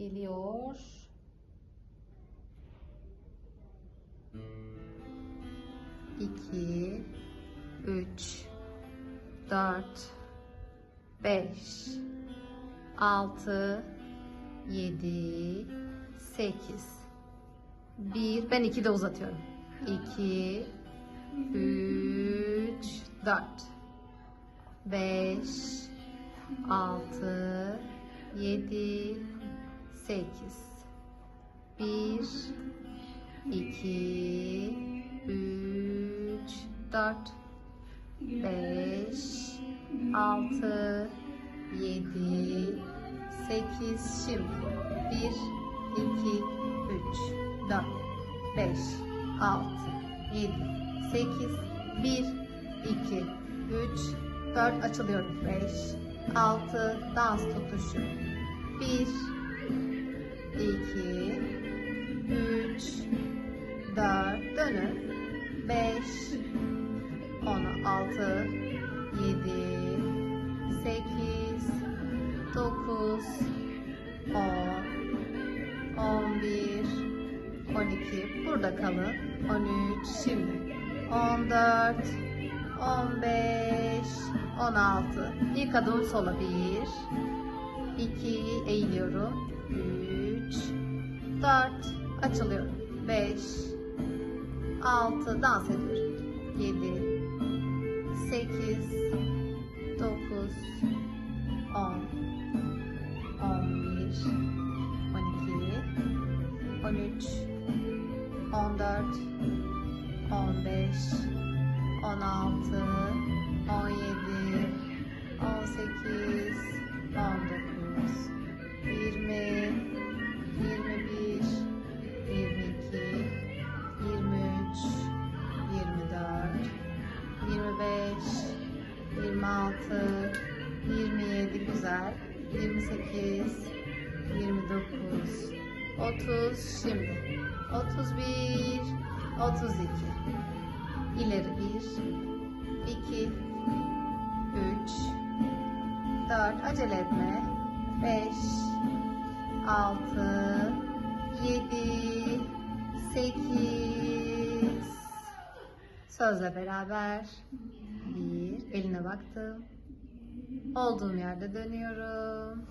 Geliyor. İki, üç, dört, beş, altı, yedi, sekiz. Bir, ben iki de uzatıyorum. İki, üç, dört, beş, altı, yedi, sekiz. Bir, iki, üç, dört, beş, altı, yedi, sekiz. Şimdi bir, iki, üç, dört, beş, altı, yedi, sekiz. Bir, iki, üç, dört. Açılıyorum. Beş, altı. Dans tutuşu. Bir, iki, üç, dört. Dönün. Beş, on, altı, yedi, sekiz, dokuz, on, on bir, on iki. Burada kalın. On üç. Şimdi. On dört, on beş, on altı. İlk adım sola. Bir, iki, eğiliyorum. 4 açılıyorum. 5 6 dans ediyorum. 7 8 9 10 11 12 13 14 15 16 17 18 25, 26, 27 güzel, 28, 29, 30 şimdi, 31, 32, ileri 1, 2, 3, 4, acele etme, 5, 6, 7, 8, sözle beraber, bir, eline baktım, olduğum yerde dönüyorum.